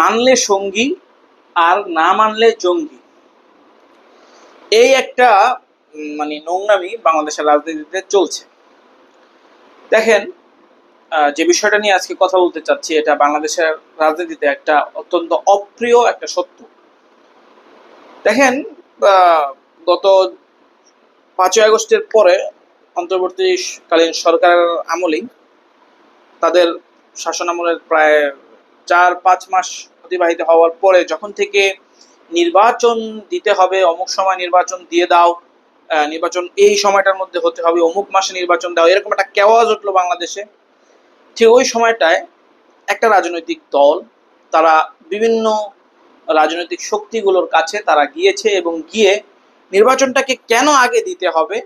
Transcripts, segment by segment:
মানলে সঙ্গী আর না মানলে জঙ্গি। এই একটা মানে নোংরামি বাংলাদেশের রাজনীতিতে চলছে। দেখেন যে বিষয়টা নিয়ে আজকে কথা বলতে চাচ্ছি, এটা বাংলাদেশের রাজনীতিতে একটা অত্যন্ত অপ্রিয় একটা সত্য। দেখেন গত পাঁচই আগস্টের পরে অন্তর্বর্তীকালীন সরকারের আমলেই তাদের শাসন আমলের প্রায় চার, পাঁচ মাস অতিবাহিত হওয়ার পরে যখন থেকে নির্বাচন দিতে হবে, অমুক সময় নির্বাচন দিয়ে দাও নির্বাচন এই সময়টার মধ্যে হতে হবে, অমুক মাসে নির্বাচন দাও, এরকম একটা কেওয়াজ উঠল বাংলাদেশে। ঠিক ওই সময়টায় একটা রাজনৈতিক দল, তারা বিভিন্ন রাজনৈতিক শক্তিগুলোর কাছে তারা গিয়েছে এবং গিয়ে নির্বাচনটাকে কেন আগে দিতে হবে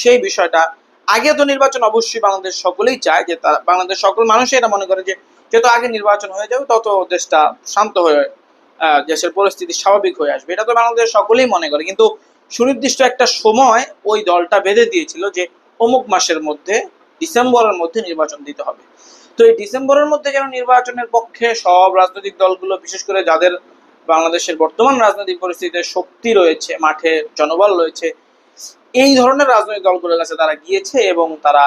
সেই বিষয়টা, আগে তো নির্বাচন অবশ্যই বাংলাদেশ সকলেই চায় যে বাংলাদেশ সকল মানুষই এটা মনে করে যে যত আগে নির্বাচন হয়ে যাবে, তত দেশটা শান্ত হয়ে দেশের পরিস্থিতি স্বাভাবিক হয়ে আসবে। এটা তো বাংলাদেশ সকলেই মনে করে। কিন্তু সুনির্দিষ্ট একটা সময় ওই দলটা বেঁধে দিয়েছিল যে অমুক মাসের মধ্যে, ডিসেম্বরের মধ্যে নির্বাচন দিতে হবে। তো এই ডিসেম্বরের মধ্যে যেন নির্বাচনের পক্ষে সব রাজনৈতিক দলগুলো, বিশেষ করে যাদের বাংলাদেশের বর্তমান রাজনৈতিক পরিস্থিতিতে শক্তি রয়েছে, মাঠে জনবল রয়েছে, এই ধরনের রাজনৈতিক দলগুলোর কাছে তারা গিয়েছে এবং তারা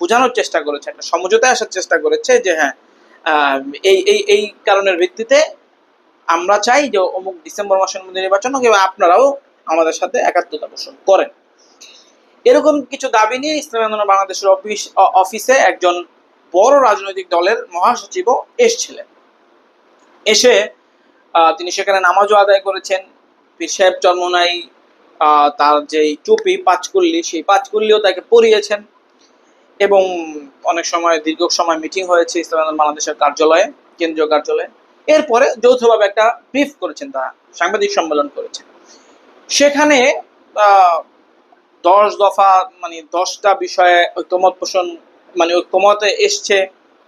বোঝানোর চেষ্টা করেছে, একটা সমঝোতায় আসার চেষ্টা করেছে যে হ্যাঁ এই এই এই কারণের ভিত্তিতে আমরা চাই যে অমুক ডিসেম্বর মাসের মধ্যে নির্বাচন হোক এবং আপনারাও আমাদের সাথে একাত্মতা পোষণ করেন। এরকম কিছু দাবি নিয়ে ইসলামী আন্দোলন বাংলাদেশের অফিস অফিসে একজন বড় রাজনৈতিক দলের মহাসচিবও এসছিলেন। এসে তিনি সেখানে নামাজও আদায় করেছেন। পীর সাহেব চর্মনাই তার যেই টুপি পাঁচকুল্লি, সেই পাঁচকুল্লিও তাকে পরিয়েছেন। এবং অনেক সময়, দীর্ঘ সময় মিটিং হয়েছে ইসলাম বাংলাদেশের কার্যালয়ে, কেন্দ্রীয় কার্যালয়ে। এরপরে যৌথভাবে একটা ব্রিফ করেছেন তারা, সাংবাদিক সম্মেলন করেছেন। সেখানে দশ দফা মানে দশটা বিষয়ে ঐক্যমত পোষণ মানে ঐক্যমতে এসছে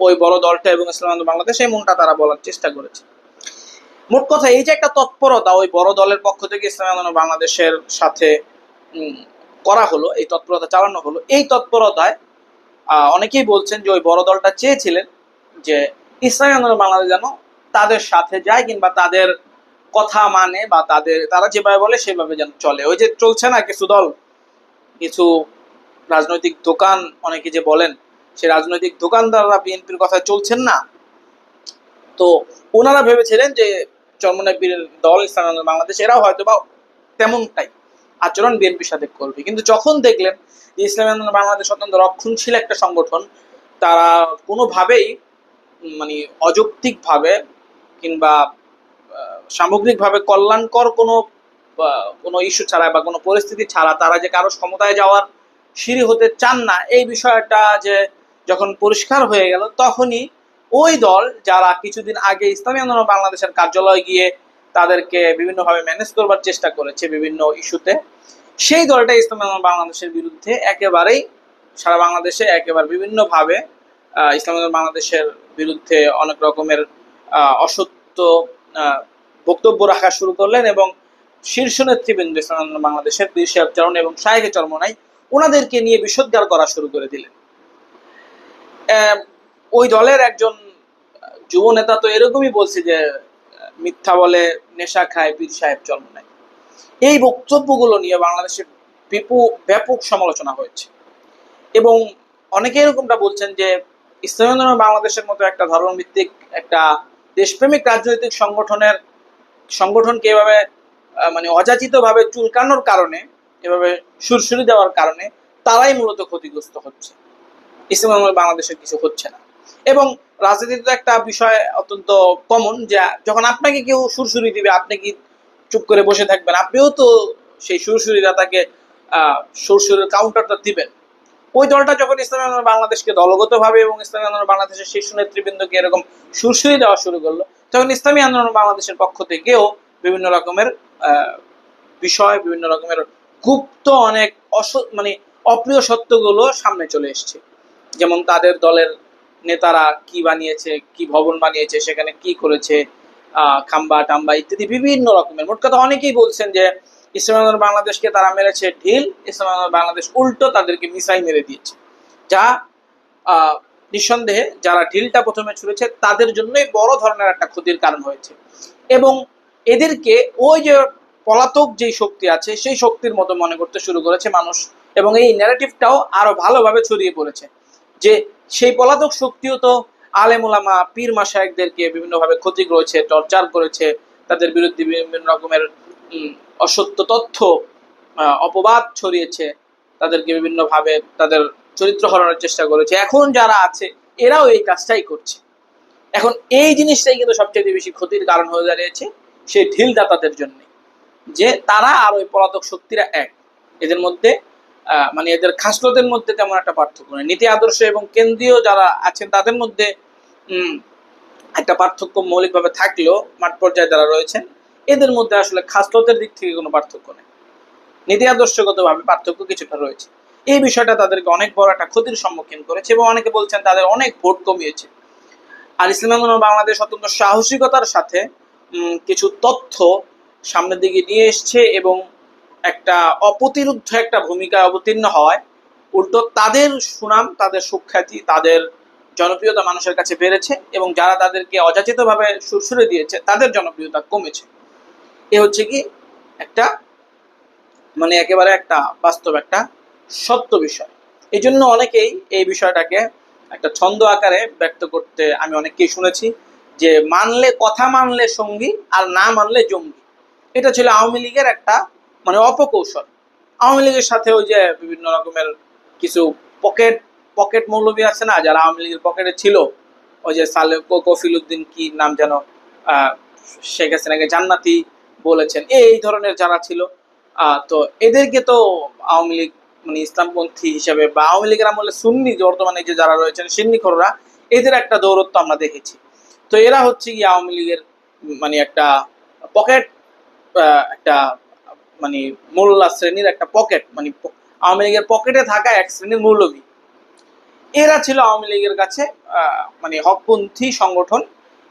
ওই বড় দলটা এবং ইসলাম বাংলাদেশ এমনটা তারা বলার চেষ্টা করেছে। মোট কথা, এই যে একটা তৎপরতা ওই বড় দলের পক্ষ থেকে ইসলাম বাংলাদেশের সাথে করা হলো, এই তৎপরতা চালানো হলো, এই তৎপরতায় অনেকেই বলছেন যে ওই বড় দলটা চেয়েছিলেন যে ইসলামী আন্দোলন বাংলাদেশ যেন তাদের সাথে যায় কিংবা তাদের কথা মানে বা তাদের, তারা যেভাবে বলে সেভাবে যেন চলে। ওই যে চলছে না কিছু দল, কিছু রাজনৈতিক দোকান, অনেকে যে বলেন সে রাজনৈতিক দোকানদাররা বিএনপির কথা চলছেন না। তো ওনারা ভেবেছিলেন যে চরমনায় দল ইসলাম বাংলাদেশ, এরাও হয়তো বা তেমনটাই। আচরণ বিএনপির সাথে করবে। কিন্তু যখন দেখলেন যে ইসলামী আন্দোলন বাংলাদেশ অত্যন্ত রক্ষণশীল একটা সংগঠন, তারা কোনোভাবেই মানে অযৌক্তিকভাবে কিংবা সামগ্রিকভাবে কল্যাণকর কোনো কোনো ইস্যু ছাড়া বা কোনো পরিস্থিতি ছাড়া তারা যে কারও ক্ষমতায় যাওয়ার সিঁড়ি হতে চান না, এই বিষয়টা যে যখন পরিষ্কার হয়ে গেল, তখনই ওই দল যারা কিছুদিন আগে ইসলামী আন্দোলন বাংলাদেশের কার্যালয়ে গিয়ে তাদেরকে বিভিন্নভাবে ম্যানেজ করবার চেষ্টা করেছে বিভিন্ন ইস্যুতে সেই দলটা ইসলামী বাংলাদেশের বিরুদ্ধে একেবারেই সারা বাংলাদেশে একেবারে বিভিন্নভাবে ইসলামী বাংলাদেশের বিরুদ্ধে অনেক রকমের অসত্য বক্তব্য রাখা শুরু করলেন এবং শীর্ষ নেতৃবৃন্দ ইসলাম বাংলাদেশের পীর চরণ এবং শাহেকে চরমনাই ওনাদেরকে নিয়ে বিষোদ্গার করা শুরু করে দিলেন। ওই দলের একজন যুব নেতা তো এরকমই বলছে যে মিথ্যা বলে নেশা খায়, পীর সাহেব জন্ম নেয়। এই বক্তব্যগুলো নিয়ে বাংলাদেশের বিপু, ব্যাপক সমালোচনা হয়েছে। এবং অনেকে এরকমটা বলছেন যে ইসলামী আন্দোলন বাংলাদেশের মতো একটা ধর্মভিত্তিক একটা দেশপ্রেমিক রাজনৈতিক সংগঠনের, সংগঠনকে এভাবে মানে অযাচিতভাবে চুলকানোর কারণে, এভাবে সুরসুরি দেওয়ার কারণে তারাই মূলত ক্ষতিগ্রস্ত হচ্ছে। ইসলাম বাংলাদেশের কিছু হচ্ছে না। এবং রাজনীতিতে একটা বিষয় অত্যন্ত কমন যে যখন আপনাকে কেউ সুরসুরি দিবে, আপনি কি চুপ করে বসে থাকবেন? আপনিও তো সেই সুরসুরিরা তাকে সুরসুরির কাউন্টারটা দিবেন। ওই দলটা যখন ইসলামী আন্দোলন বাংলাদেশকে দলগতভাবে এবং ইসলামী আন্দোলন বাংলাদেশের শীর্ষ নেতৃবৃন্দকে এরকম সুরসুরি দেওয়া শুরু করল, তখন ইসলামী আন্দোলন বাংলাদেশের পক্ষ থেকেও বিভিন্ন রকমের বিষয়, বিভিন্ন রকমের গুপ্ত অনেক অস মানে অপ্রিয় সত্যগুলো সামনে চলে এসছে। যেমন তাদের দলের নেতারা কি বানিয়েছে, কি ভবন বানিয়েছে, সেখানে কি করেছে খাম্বা টাম্বা ইত্যাদি বিভিন্ন রকমের। মোট কথা অনেকেই বলছেন যে ইসলাম বাংলাদেশকে তারা মেরেছে, ঢিল, ইসলাম বাংলাদেশ উল্টো তাদেরকে মিসাই মেরে দিয়েছে। যা নিঃসন্দেহে যারা ঢিলটা প্রথমে ছুঁড়েছে, তাদের জন্যই বড় ধরনের একটা ক্ষতির কারণ হয়েছে। এবং এদেরকে ওই যে পলাতক যেই শক্তি আছে, সেই শক্তির মতো মনে করতে শুরু করেছে মানুষ। এবং এই ন্যারেটিভটাও আরও ভালোভাবে ছড়িয়ে পড়েছে। যে সেই পলাতক শক্তিও তো আলেমুলামা পীর মাসায়কদেরকে বিভিন্নভাবে করেছে, টর্চার করেছে, তাদের বিরুদ্ধে বিভিন্ন রকমের অসত্য তথ্য অপবাদ ছড়িয়েছে, তাদেরকে বিভিন্নভাবে তাদের চরিত্র হরানোর চেষ্টা করেছে। এখন যারা আছে, এরাও এই কাজটাই করছে। এখন এই জিনিসটাই কিন্তু সবচেয়ে বেশি ক্ষতির কারণ হয়ে দাঁড়িয়েছে, সেই ঢিলদাতাদের জন্য। যে তারা আর ওই পলাতক শক্তিরা এক। এদের মধ্যে মানে এদের খাসলতের মধ্যে তেমন একটা পার্থক্য নেই। নীতি আদর্শ এবং কেন্দ্রীয় যারা আছেন, তাদের মধ্যে একটা পার্থক্য মৌলিকভাবে থাকলেও মাঠ পর্যায়ে যারা রয়েছেন, এদের মধ্যে আসলে খাসলতের দিক থেকে কোনো পার্থক্য নেই। নীতি আদর্শগতভাবে পার্থক্য কিছুটা রয়েছে। এই বিষয়টা তাদেরকে অনেক বড় একটা ক্ষতির সম্মুখীন করেছে এবং অনেকে বলছেন তাদের অনেক ভোট কমিয়েছে। আর ইসলাম বাংলাদেশ অত্যন্ত সাহসিকতার সাথে কিছু তথ্য সামনের দিকে নিয়ে এসছে এবং একটা অপ্রতিরুদ্ধ একটা ভূমিকায় অবতীর্ণ হয়। উল্টো তাদের সুনাম, তাদের সুখ্যাতি, তাদের জনপ্রিয়তা মানুষের কাছে বেড়েছে এবং যারা তাদেরকে অযাচিতভাবে সুরসুরে দিয়েছে, তাদের জনপ্রিয়তা কমেছে। এ হচ্ছে কি একটা মানে একেবারে একটা বাস্তব, একটা সত্য বিষয়। এই জন্য অনেকেই এই বিষয়টাকে একটা ছন্দ আকারে ব্যক্ত করতে আমি অনেককেই শুনেছি যে, মানলে কথা মানলে সঙ্গী আর না মানলে জঙ্গি। এটা ছিল আওয়ামী লীগের একটা মানে অপকৌশল। আওয়ামী লীগের সাথে ওই যে বিভিন্ন রকমের কিছু পকেট পকেট মৌলবী আছে না, যারা আওয়ামী লীগের পকেটে ছিল, ওই যে সালে কফিল উদ্দিন কি নাম যেন শেখ হাসিনাকে জান্নাতি বলেছেন, এই ধরনের যারা ছিল তো এদেরকে তো আওয়ামী লীগ মানে ইসলামপন্থী হিসেবে বা আওয়ামী লীগের আমলে সুন্নি বর্তমানে যে যারা রয়েছেন, সিন্নিখররা, এদের একটা দৌরত্ব আমরা দেখেছি। তো এরা হচ্ছে কি আওয়ামী লীগের মানে একটা পকেট একটা মানে মোল্লা শ্রেণির একটা পকেট মানে আওয়ামী লীগের পকেটে থাকা এক শ্রেণির মৌলবী। এরা ছিল আওয়ামী লীগের কাছে মানে হকপন্থী সংগঠন।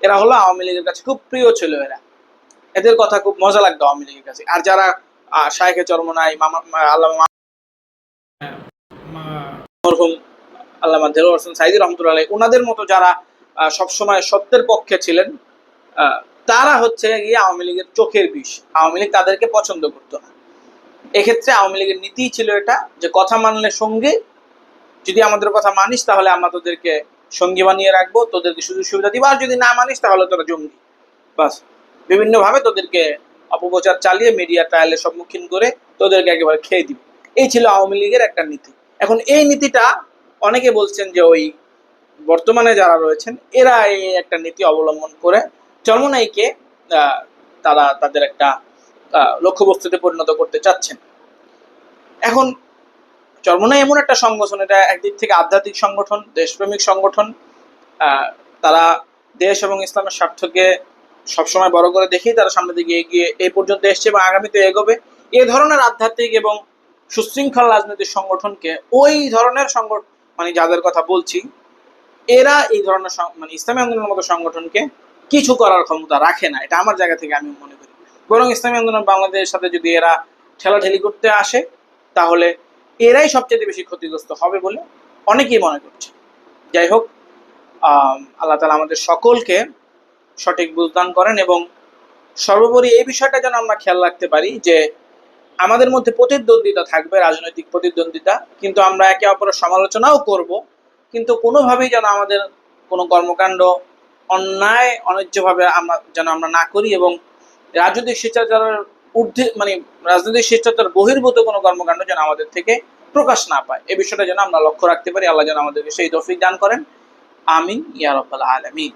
এরা হলো আওয়ামী লীগের কাছে খুব প্রিয় ছিল এরা। এদের কথা খুব মজা লাগতো আওয়ামী লীগের কাছে। আর যারা শায়েখে চরমনাই আল্লামা মরহুম, আল্লামা দেলোয়ার হোসেন সাইদি রহমতুল্লাহ ওনাদের মতো যারা সবসময় সত্যের পক্ষে ছিলেন তারা হচ্ছে গিয়ে আওয়ামী লীগের চোখের বিষ। আওয়ামী লীগ তাদেরকে পছন্দ করতো না। এক্ষেত্রে আওয়ামী লীগের নীতি ছিল এটা যে কথা মানলে সঙ্গে, যদি আমাদের কথা মানিস তাহলে আমরা তোদেরকে সঙ্গী বানিয়ে রাখব, তোদেরকে সুযোগ সুবিধা দিব, আর যদি না মানিস তাহলে তোরা জঙ্গি। বাস। বিভিন্নভাবে তোদেরকে অপপ্রচার চালিয়ে মিডিয়া ট্রায়ালের সম্মুখীন করে তোদেরকে একেবারে খেয়ে দিব। এই ছিল আওয়ামী লীগের একটা নীতি। এখন এই নীতিটা অনেকে বলছেন যে ওই বর্তমানে যারা রয়েছেন, এরা এই একটা নীতি অবলম্বন করে চরমনাইকে তারা তাদের একটা লক্ষ্যবস্তুতে পরিণত করতে চাচ্ছেন। এখন চরমনাই এমন একটা সংগঠন, এটা একদিক থেকে আধ্যাত্মিক সংগঠন, দেশপ্রেমিক সংগঠন তারা দেশ এবং ইসলামের স্বার্থকে সবসময় বড় করে দেখেই তারা সামনের দিকে এগিয়ে এই পর্যন্ত এসছে এবং আগামীতে এগোবে। এ ধরনের আধ্যাত্মিক এবং সুশৃঙ্খল রাজনৈতিক সংগঠনকে ওই ধরনের সংগঠন মানে যাদের কথা বলছি, এরা এই ধরনের মানে ইসলামী আন্দোলনের মতো সংগঠনকে কিছু করার ক্ষমতা রাখে না। এটা আমার জায়গা থেকে আমি মনে করি। বরং ইসলামী আন্দোলন বাংলাদেশের সাথে যদি এরা ঠেলাঠেলি করতে আসে, তাহলে এরাই সবচেয়ে বেশি ক্ষতিগ্রস্ত হবে বলে অনেকেই মনে করছে। যাই হোক আল্লাহ তালা আমাদের সকলকে সঠিক বুঝদান করেন এবং সর্বোপরি এই বিষয়টা যেন আমরা খেয়াল রাখতে পারি যে আমাদের মধ্যে প্রতিদ্বন্দ্বিতা থাকবে, রাজনৈতিক প্রতিদ্বন্দ্বিতা। কিন্তু আমরা একে অপরের সমালোচনাও করব। কিন্তু কোনোভাবেই যেন আমাদের কোনো কর্মকাণ্ড অন্যায়, অন্যায্যভাবে আমরা যেন আমরা না করি এবং রাজনৈতিক শিষ্টাচারের ঊর্ধ্বে মানে রাজনৈতিক শিষ্টাচার বহির্ভূত কোনো কর্মকাণ্ড যেন আমাদের থেকে প্রকাশ না পায়। এ বিষয়টা যেন আমরা লক্ষ্য রাখতে পারি। আল্লাহ যেন আমাদেরকে সেই তফিক দান করেন। আমিন। ইয়া আলমিন আলামিন।